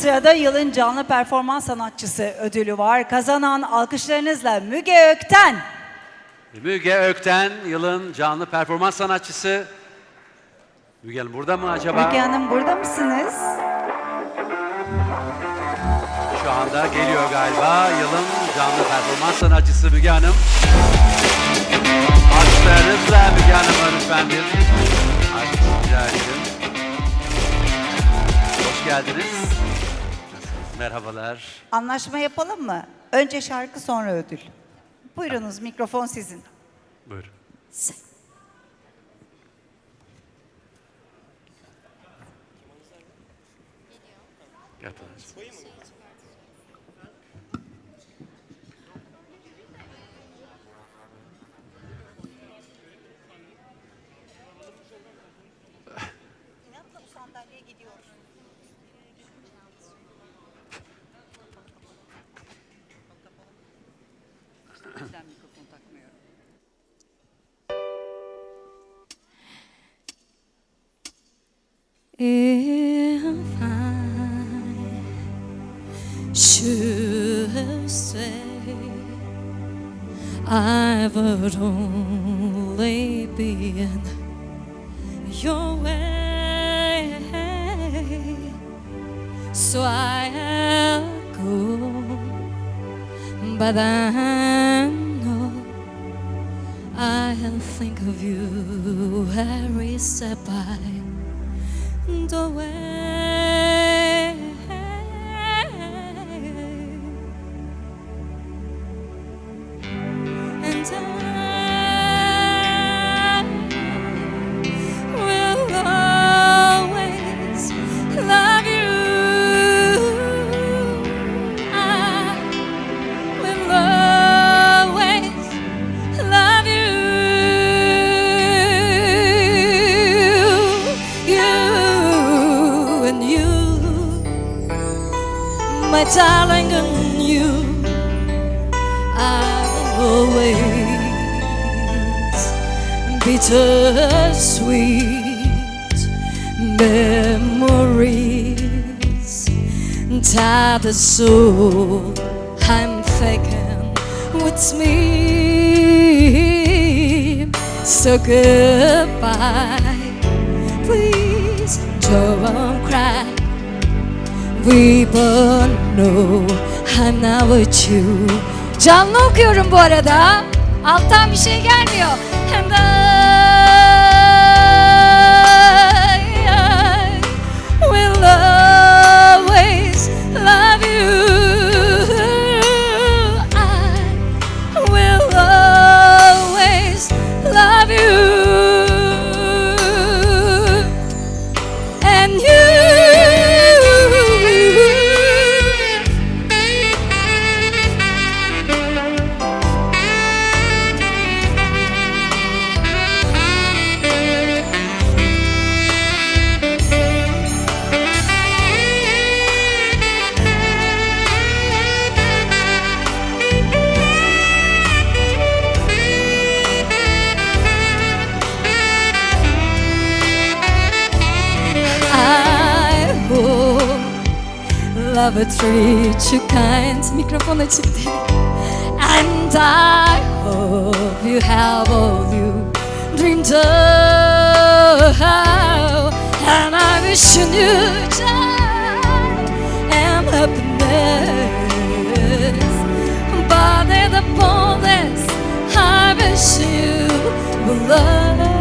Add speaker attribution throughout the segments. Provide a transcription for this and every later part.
Speaker 1: sırada yılın canlı performans sanatçısı ödülü var. Kazanan alkışlarınızla Müge Ökten.
Speaker 2: Müge Ökten yılın canlı performans sanatçısı. Müge Hanım burada mı acaba?
Speaker 1: Müge Hanım burada mısınız?
Speaker 2: Şu anda geliyor galiba yılın canlı performans sanatçısı Müge Hanım. Alkışlarınızla Müge Hanım'a Merhabalar.
Speaker 1: Anlaşma yapalım mı? Önce şarkı sonra ödül. Buyurunuz mikrofon sizin.
Speaker 2: Buyurun. Gel Pınar'cığım.
Speaker 3: Should say I would only be in your way, so I'll go, but I know I'll think of you every step I the way. My darling, and you. Will always bittersweet memories tie the soul I'm taking with me. So goodbye, please don't cry. We both know I'm not with. Canlı okuyorum bu arada. Alttan bir şey gelmiyor. And I, I will always love will treat you kind. Mikrofon açık. And I hope you have all you dreamed of. And I wish you knew joy and happiness. But in the boldness, I wish you love.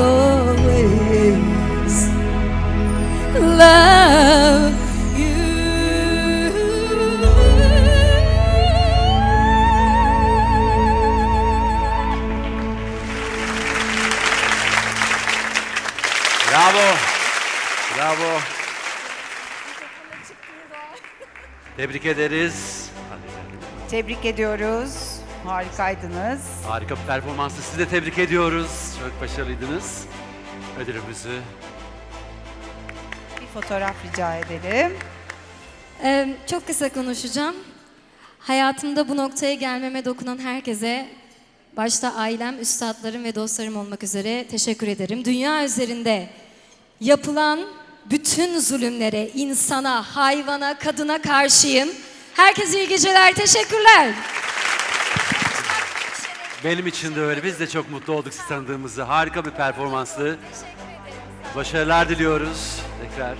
Speaker 3: Always love you.
Speaker 2: Bravo. Bravo. Tebrik ederiz.
Speaker 1: Tebrik ediyoruz. Harikaydınız.
Speaker 2: Harika bir performansı. Sizi de tebrik ediyoruz. Çok başarılıydınız. Ödülümüzü
Speaker 1: Bir fotoğraf rica edelim.
Speaker 3: Ee, çok kısa konuşacağım. Hayatımda bu noktaya gelmeme dokunan herkese, başta ailem, üstadlarım ve dostlarım olmak üzere teşekkür ederim. Dünya üzerinde yapılan bütün zulümlere, insana, hayvana, kadına karşıyım. Herkese iyi geceler, teşekkürler.
Speaker 2: Benim için de öyle. Biz de çok mutlu olduk sizi tanıdığımızda. Harika bir performanstı. Başarılar diliyoruz tekrar.